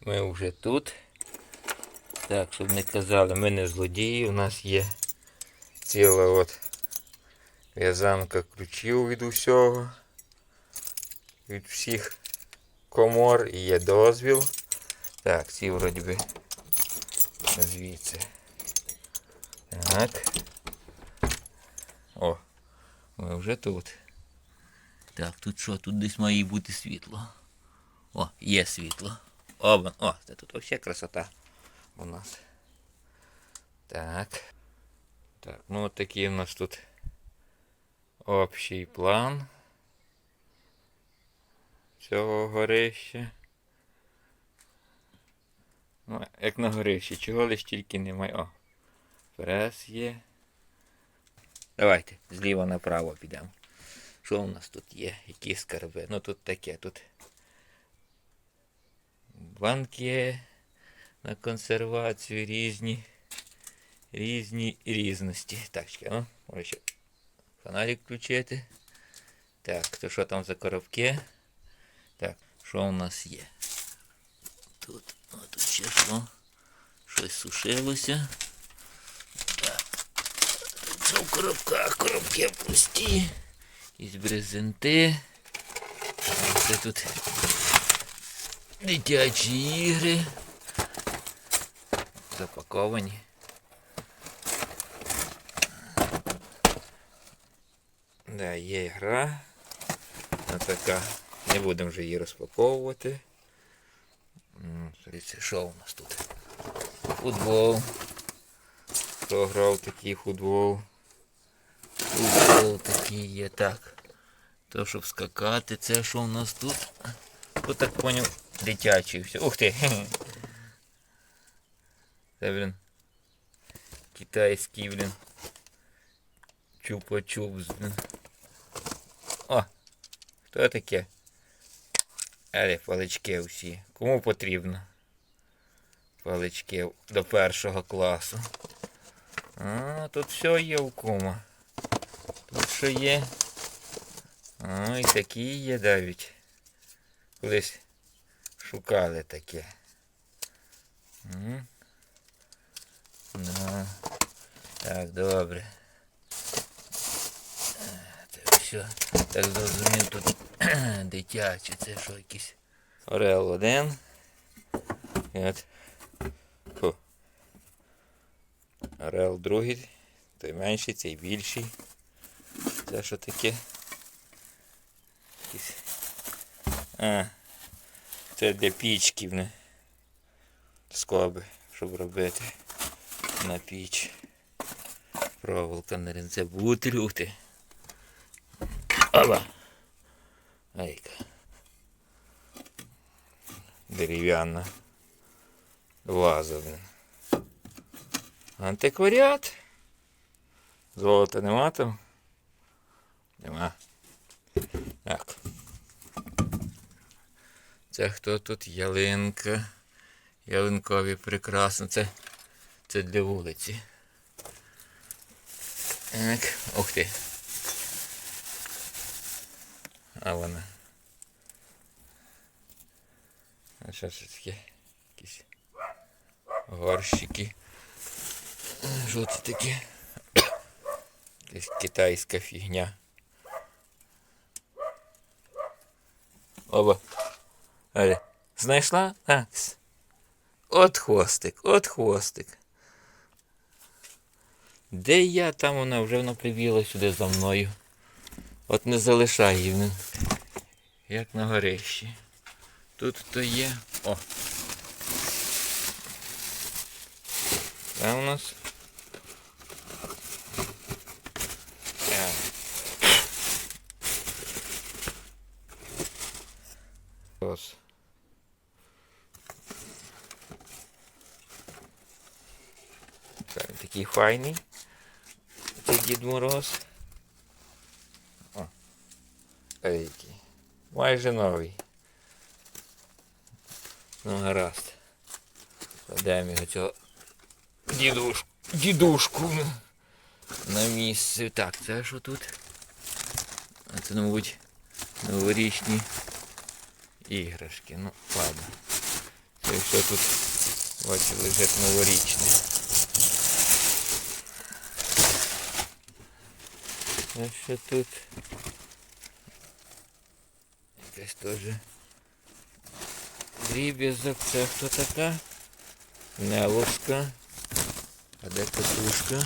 Ми вже тут. Так, щоб не казали, ми не злодії, у нас є ціла от в'язанка ключів від усього. Від всіх комор і є дозвіл. Так, ці вроді би звідси. Так. О, ми вже тут. Так, тут що? Тут десь має бути світло. О, є світло. Оба. О, це тут взагалі красота у нас. Так. Так, ну от такий у нас тут общий план цього горища. Ну, як на горищі, чого лиш тільки немає. О, прес є. Давайте зліва направо підемо. Що у нас тут є? Які скарби? Ну тут таке, тут банки на консервацію різні. Різні різності. Так, чекай, ну, може ще фонарик включити. Так, то що там за коробки? Так, що у нас є? Тут, о, тут ще що? Щось сушилося. Так. Що в коробках? Коробки пусті. Якісь брезенти. Це тут дитячі ігри. Запаковані. Да, є гра. Ось така. Не будемо вже її розпаковувати. Дивіться, що у нас тут? Футбол. Хто грав такий футбол? Футбол такий є. Так. То, щоб скакати, це що у нас тут? Тут так поняв дитячий все. Ух ти! Це, блін. Китайський, блін. Чупа-чупс, блін. О! Хто таке? Але палички всі. Кому потрібно? Палички до першого класу. А, тут все є у кума. Тут що є? А, і такі є навіть. Колись шукали таке. Ну, так, добре. Е, Це все. Так зрозумів тут дитячі, це що якийсь Орел один. І от. Фу. Орел другий. Той менший, цей більший. Це що таке? Якісь. А. Це для пічків, не? Скоби, щоб робити на піч. Проволока на ринце бутерюти. Оба. Айка. Дерев'яна. Ваза. Антикваріат. Золота нема там? Нема. Так. Це хто тут? Ялинка. Ялинкові прекрасно. Це, це для вулиці. Так. Ух ти. А вона. А що це таке? Якісь горщики. Що це таке? Якась китайська фігня. Оба. Але. Знайшла? А. От хвостик, от хвостик. Де я? Там вона вже вона прибігла сюди за мною. От не залишай її. Як на горищі. Тут то є. О. Це у нас. файний. Це Дід Мороз. О. Ой, який. Майже новий. Ну, гаразд. Кладемо його цього дідушку, дідушку на місце. Так, це що тут? А це, мабуть, новорічні іграшки. Ну, ладно. І що тут, бачу, лежить новорічне. А що тут? Якась теж дріб'язок. Це хто така? Невовська. А де катушка?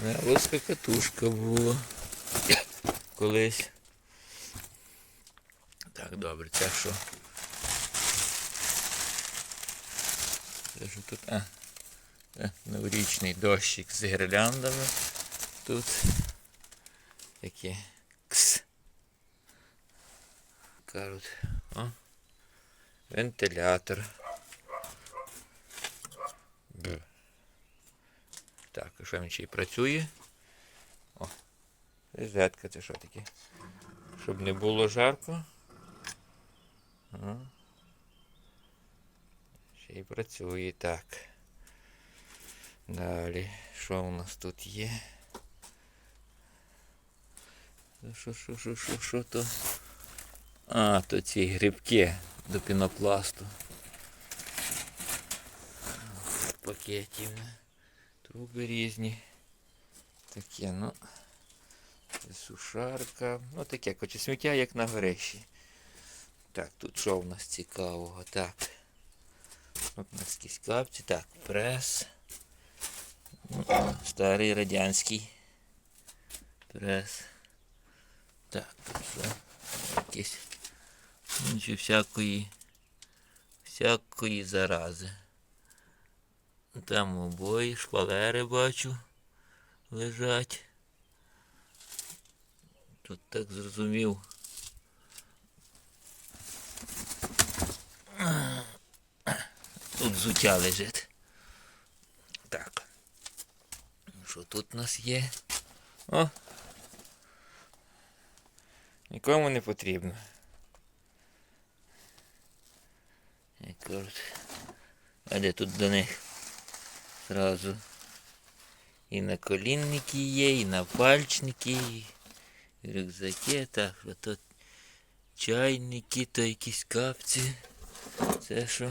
Невовська катушка була. Колись. Так, добре, це що? Це що тут? А, це новорічний дощик з гірляндами. Тут таке кс. Кажуть, о, вентилятор. Б. Так, що він ще й працює? О, розетка, це що таке? Щоб не було жарко. О. Ще й працює так. Далі, що у нас тут є? Що, що, що, що, що то? А, то ці грибки до пінопласту. Пакетів. Труби різні. Таке, ну. Сушарка. Ну таке, хоче сміття, як на горищі. Так, тут що в нас цікавого? Так. От нас якісь капці. Так, прес. Ну, Старий радянський прес. Так, тут що? Якісь інші всякої всякої зарази. Там обої, шпалери бачу лежать. Тут так зрозумів. Тут взуття лежить. Так. Що тут у нас є? О! Нікому не потрібно. Як кажуть. А де тут до них? Зразу. І на колінники є, і на пальчники, і рюкзаки, так, тут чайники, то якісь капці. Це що?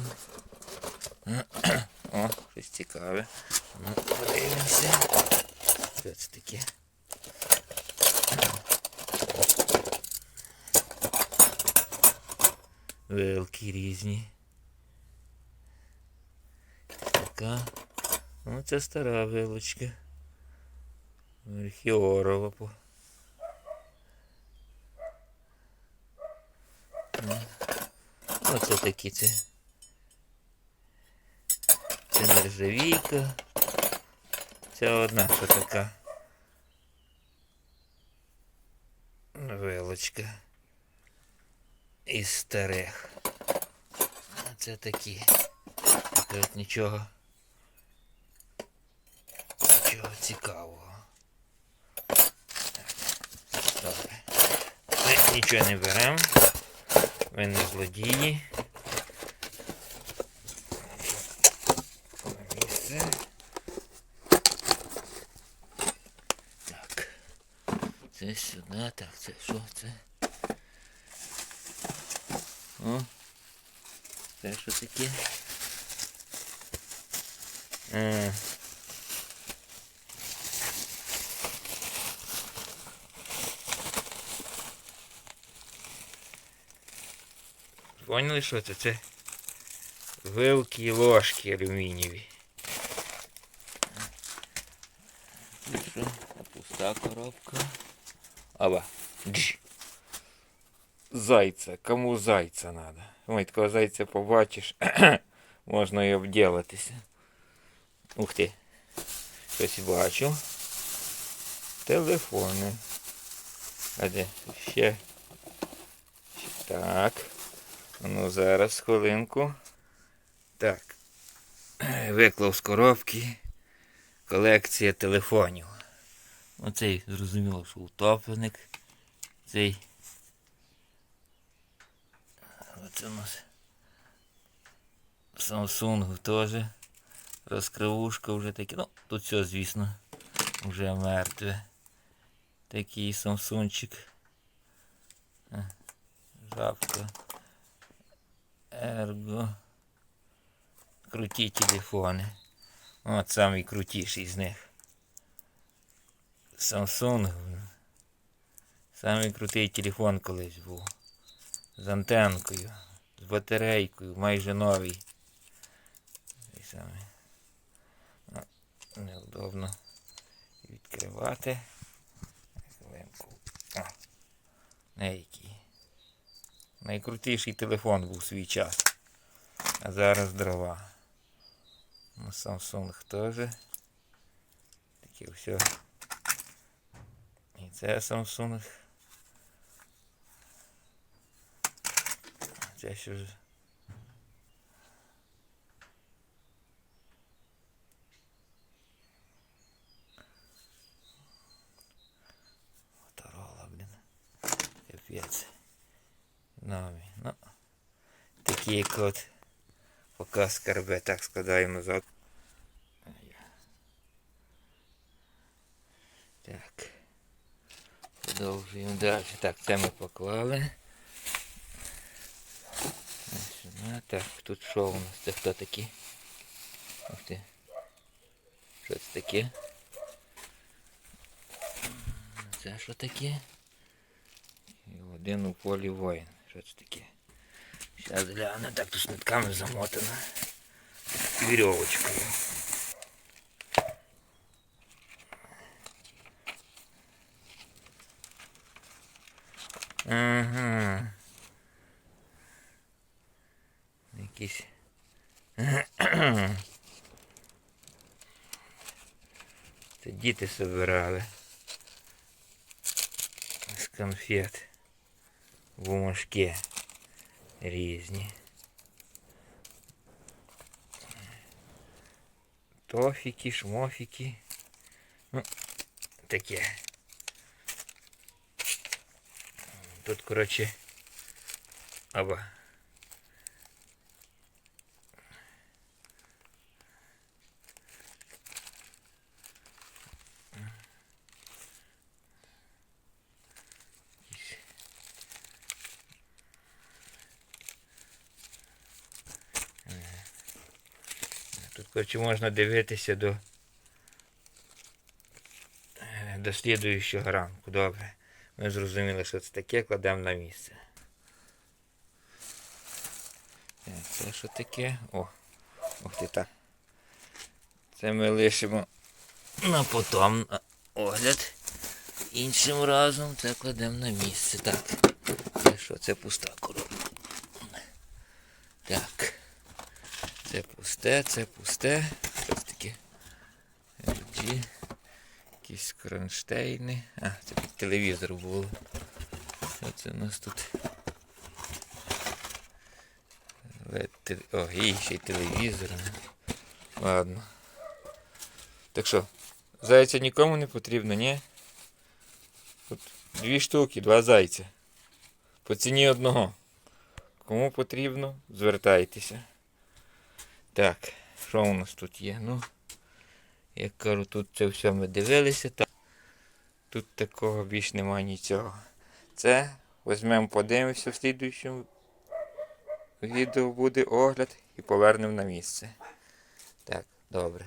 О, щось цікаве. Ну, подивимося. Що це таке? Вилки різні. Така. Ну, це стара вилочка. Архіорова. по- Ну, Оце такі це. Це нержавійка. Це одна що така. Вилочка. Із старих. А це такі. Тут нічого. Нічого цікавого. Так, Добре. Ми нічого не беремо. Ми не злодії. Місце. Так. Це сюди. Так, це що це? О. Це що таке? А. Поняли, що це? Це вилки і ложки алюмінієві. Пуста коробка. Аба. Дж. Зайця. Кому зайця надо? Ой, такого зайця побачиш. Можна і обділатися. Ух ти. Щось бачу. Телефони. А де? Ще так. Ну зараз хвилинку. Так. Виклав з коробки. Колекція телефонів. Оцей зрозуміло, що утопленик. Цей. Оце у нас Samsung теж Розкривушка вже такі. Ну, тут все, звісно, вже мертве. Такий самсунчик. Е, Жабка. Ерго. Круті телефони. От самий крутіший з них. Samsung. Самий крутий телефон колись був. З антенкою, з батарейкою, майже новий. Той самий. А, Невдобно відкривати. Хвилинку. Який. Найкрутіший телефон був в свій час. А зараз дрова. Ну, Samsung теж. Таке все. Це Samsung. Це що ж. Моторола, блін. Капець. Нові. Ну. Такі як от. Поки скарбе так складаємо назад. Так. Продовжуємо далі. Так, це ми поклали. Так, тут що у нас? Це хто такі? Ух ти. Що це таке? Це що таке? І один у полі воїн. Що це таке? Зараз гляну, так тут нитками замотано. Вірьовочкою. Ага. Якісь. Це діти собирали. З конфет. Бумажки різні. Тофіки, шмофіки. Ну, таке. Тут, коротше, оба. Тут, коротше, можна дивитися до, е, до слідуючого ранку. Добре. Ми зрозуміли, що це таке, кладемо на місце. Це що таке? О, ох ти так. Це ми лишимо на потом на огляд. Іншим разом це кладемо на місце. Так. Це що? Це пуста коробка. Так. Це пусте, це пусте. Це таке? LG. Якісь кронштейни. А, це під телевізор було. Що це у нас тут? О, і ще й телевізор. Ладно. Так що, зайця нікому не потрібно, ні? Тут дві штуки, два зайця. По ціні одного. Кому потрібно, звертайтеся. Так, що у нас тут є? Ну, як кажу, тут це все ми дивилися. Так. Тут такого більш немає нічого. Це візьмемо, подивимося в слідуючому відео буде огляд і повернемо на місце. Так, добре.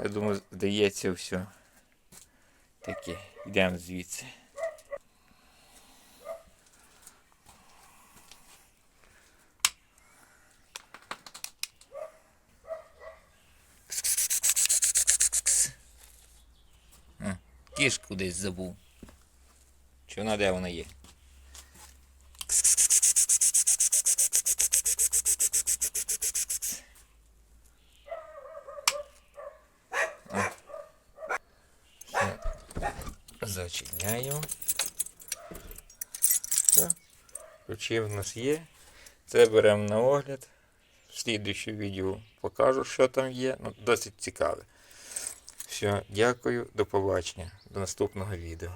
Я думаю, здається все. Таке, йдемо звідси. А, Кішку десь забув. Чи вона де вона є? Зачиняємо. Все. Ключі в нас є. Це беремо на огляд. В слідуючому відео покажу, що там є. Ну, досить цікаве. Все, дякую, до побачення. До наступного відео.